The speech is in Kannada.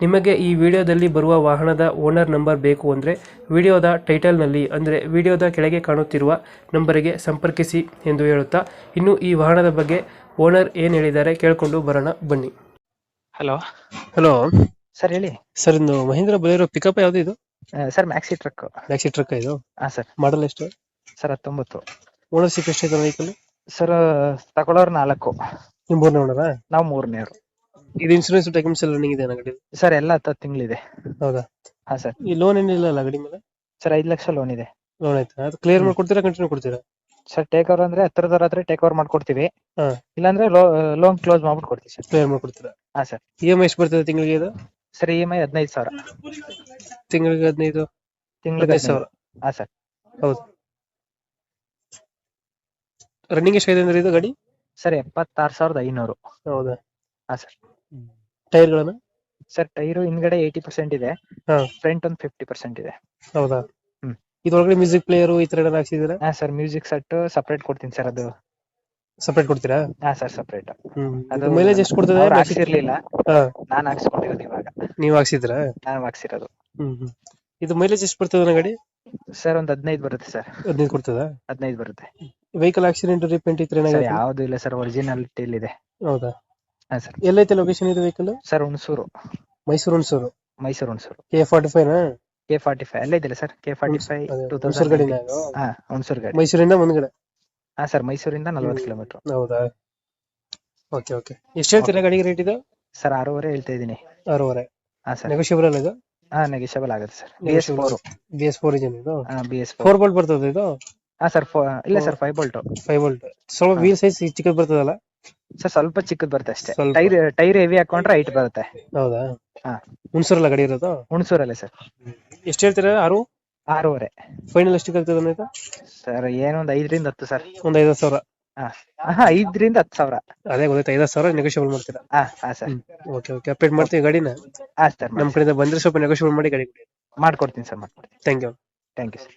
ನಿಮಗೆ ಈ ವಿಡಿಯೋದಲ್ಲಿ ಬರುವ ವಾಹನದ ಓನರ್ ನಂಬರ್ ಬೇಕು ಅಂದರೆ ವಿಡಿಯೋದ ಟೈಟಲ್ನಲ್ಲಿ ಅಂದರೆ ವಿಡಿಯೋದ ಕೆಳಗೆ ಕಾಣುತ್ತಿರುವ ನಂಬರಿಗೆ ಸಂಪರ್ಕಿಸಿ ಎಂದು ಹೇಳುತ್ತಾ ಇನ್ನು ಈ ವಾಹನದ ಬಗ್ಗೆ ಓನರ್ ಏನು ಹೇಳಿದ್ದಾರೆ ಕೇಳಿಕೊಂಡು ಬರೋಣ ಬನ್ನಿ. ಹಲೋ. ಹಲೋ. ಸರ್ ಹೇಳಿ. ಸರ್ ಇದು ಮಹೇಂದ್ರ ಬೊಲೆರೋ ಪಿಕಪ್ ಯಾವುದು ಇದು? Sir maxi truck maxi truck ಇದು? ಹಾಂ ಸರ್. ಮಾಡಲ್ ಎಷ್ಟು? ಸರ್ ಹತ್ತೊಂಬತ್ತು. ಓನರ್ಶಿಪ್ ಎಷ್ಟೈತೆ ವೆಹಿಕಲ್ ಸರ್ ತಗೊಳ್ಳೋರು ನಾಲ್ಕು. ನಿಮ್ಮ ಮೂರನೇ ಓನರಾ ನಾವು ಇದು ಇನ್ಸೂರೆನ್ಸ್ ಡಾಕ್ಯುಮೆಂಟ್ಸ್ ಎಲ್ಲ ರನ್ನಿಂಗ್ ಇದೆ ಗಾಡಿ ಸರ್ ಎಲ್ಲ ಹತ್ತು ತಿಂಗಳಿದೆ. ಹೌದಾ? ಹಾ ಸರ್. ಈ ಲೋನ್ ಏನಿಲ್ಲ ಅಲ್ಲ ಗಾಡಿ ಮೇಲೆ? ಸರ್ ಐದು ಲಕ್ಷ ಲೋನ್ ಇದೆ. ಲೋನ್ ಆಯ್ತಾ? ಅದು ಕ್ಲಿಯರ್ ಮಾಡ್ಕೊಡ್ತೀರಾ ಕಂಟಿನ್ಯೂ ಕೊಡ್ತೀರಾ? ಸರ್ ಟೇಕ್ ಓವರ್ ಅಂದ್ರೆ ಹತ್ತಿರದವ್ರ ಹತ್ರ ಟೇಕ್ ಓವರ್ ಮಾಡ್ಕೊಡ್ತೀವಿ. ಹಾ. ಇಲ್ಲಾಂದ್ರೆ ಲೋನ್ ಕ್ಲೋಸ್ ಮಾಡ್ಬಿಟ್ಟು ಕೊಡ್ತೀವಿ ಸರ್. ಕ್ಲಿಯರ್ ಮಾಡ್ಕೊಡ್ತೀರಾ? ಹಾ ಸರ್. ಇ ಎಂ ಐ ಎಷ್ಟು ಬರ್ತದೆ ತಿಂಗಳಿಗೆ ಇದು? ಸರ್ ಇ ಎಂ ಐ ಹದಿನೈದು ಸಾವಿರ. ತಿಂಗಳಿಗೆ ಹದಿನೈದು? ತಿಂಗಳಿಗೆ ಹದಿನೈದು ಸಾವಿರ. ಹಾ ಸರ್. ಹೌದು. ರನ್ನಿಂಗ್ ಎಷ್ಟಾಗಿದೆ ಅಂದ್ರೆ ಇದು ಗಾಡಿ? ಸರ್ ಎಪ್ಪತ್ತಾರು ಸಾವಿರದ ಐನೂರು. ಹೌದಾ? ಹಾ ಸರ್. ಟೈರ್ಗಳನ್ನ? ಸರ್ ಟೈರ್ ಹಿಂದ್ಗಡೆ ಏಯ್ಟಿ ಪರ್ಸೆಂಟ್ ಇದೆ. ಹಾ. ಫ್ರಂಟ್ ಒಂದ್ ಫಿಫ್ಟಿ ಪರ್ಸೆಂಟ್ ಇದೆ. ಹೌದಾ? ಹ್ಮ್. ಇದ್ರೊಳಗಡೆ ಮ್ಯೂಸಿಕ್ ಪ್ಲೇಯರ್ ಈ ತರ ಏನಾದ್ರು ಹಾ ಸರ್ ಮ್ಯೂಸಿಕ್ ಸೆಟ್ ಸಪ್ರೇಟ್ ಕೊಡ್ತೀನಿ ಸರ್ ಅದು. ಸಪರೇಟ್ ಕೊಡ್ತೀರಾ? ಹಾ ಸರ್ ಸಪ್ರೇಟ್. ಅದು ಮೈಲೇಜ್ ಎಷ್ಟು ಕೊಡ್ತದೆ? ಅವ್ರು ಹಾಕ್ಸಿರ್ಲಿಲ್ಲ. ಹಾ. ನಾನ್ ಹಾಕ್ಸ್ಕೊಂಡಿರೋದು ಇವಾಗ. ನೀವು ಹಾಕ್ಸಿದ್ರಾ ನಾನು ಹಾಕ್ಸಿರೋದು. ಹ್ಮ್ ಹ್ಮ್. ಇದು ಮೈಲೇಜ್ ಎಷ್ಟು ಬರ್ತದೆ ಗಾಡಿ ಸರ್ ಒಂದ್ ಹದಿನೈದು ಬರುತ್ತೆ ಸರ್. ಹದಿನೈದು ಕೊಡ್ತದ? ಹದಿನೈದು ಬರುತ್ತೆ. ವೆಹಿಕಲ್ ಆಕ್ಸಿಡೆಂಟ್ ರಿಪೇಂಟ್ ಇತ್ತು ಸರ್ ಏನಾಗುತ್ತೆ ಯಾವ್ದು ಇಲ್ಲ ಸರ್ ಒರಿಜಿನಾಲಿಟಿ ಇದೆ ಹೌದಾ? ಹಾ ಸರ್. ಎಲ್ಲೈತೆ ಲೊಕೇಶನ್ ಇದು vehicle sir Hunsur. Mysore Hunsur? Mysore Hunsur. K forty five ನಾ? ಕೆ ಫಾರ್ಟಿ ಫೈವ್ ಅಲ್ಲೇ ಇದೆಯಲ್ಲ sir? K forty five two Hunsur thousand ಇದು? ಹಾ ಹುಣಸೂರು ಗಾಡಿ. ಮೈಸೂರಿಂದ ಮುಂದ್ಗಡೆ? ಹಾ ಸರ್ ಮೈಸೂರಿಂದ ನಲ್ವತ್ತು. ಕಿಲೋಮೀಟರ್. ಹೌದಾ? Okay okay. ಎಷ್ಟು ಹೇಳ್ತೀರಾ ಗಾಡಿಗೆ ರೇಟ್ ಇದು? ಸರ್ ಆರೂವರೆ ಹೇಳ್ತಾ ಇದೀನಿ ಆರೂವರೆ. ಹಾ ಸರ್. ನೆಗೋಷಿಯಬಲ್ ಅಲ್ಲ ಇದು? ಹಾ ನೆಗೆಷಬಲ್ ಆಗುತ್ತೆ sir. B S four B S four engine ಇದು? ಹಾ B S four four bolt ಬರ್ತದೆ ಇದು? ಹಾ ಸರ್ ಇಲ್ಲ sir five bolt five bolt ಸ್ವಲ್ಪ ವೀಲ್ ಸೈಜ್ ಚಿಕ್ಕದು ಬರ್ತದಲ್ಲ? ಸರ್ ಸ್ವಲ್ಪ ಚಿಕ್ಕದ್ ಬರುತ್ತೆ ಅಷ್ಟೇ. ಸ್ವಲ್ಪ. ಟೈರ್ ಟೈರ್ ಹೆವಿ ಹಾಕೊಂಡ್ರೆ ಹೈಟ್ ಬರುತ್ತೆ. ಹೌದಾ? ಹಾ. ಹುಣಸೂರಲ್ಲ ಗಾಡಿ ಇರೋದು? ಹುಣಸೂರಲ್ಲೇ ಸರ್. ಎಷ್ಟು ಹೇಳ್ತೀರಾ? ಆರು? ಆರೂವರೆ. ಫೈನಲ್ ಎಷ್ಟಕ್ಕೆ ಆಗ್ತದೆ ಅನ್ನೋದು ಸರ್ ಏನೊಂದ್ ಐದರಿಂದ ಹತ್ತು ಸರ್. ಒಂದ್ ಐದು ಸಾವಿರ. ಹಾ. ಐದರಿಂದ ಹತ್ತು ಸಾವಿರ. ಅದೇ ಗೊತ್ತಾಯ್ತು ಐದು ಸಾವಿರ ನೆಗೋಷಿಯಬಲ್ ಮಾಡ್ತೀರಾ? ಹಾ ಹಾ ಸರ್. Okay okay. ಅಪ್ಡೇಟ್ ಮಾಡ್ತೀವಿ ಗಾಡಿನ? ಹಾ ಸರ್ ನಮ್ಮ ಕಡೆಯಿಂದ ಬಂದ್ರೆ ಸ್ವಲ್ಪ ನೆಗೋಷಿಯಬಲ್ ಮಾಡಿ ಗಾಡಿ ಕೊಡಿ. ಮಾಡ್ಕೊಡ್ತೀನಿ ಸರ್ ಮಾಡ್ಕೊಡ್ತೀನಿ. Thank you thank you sir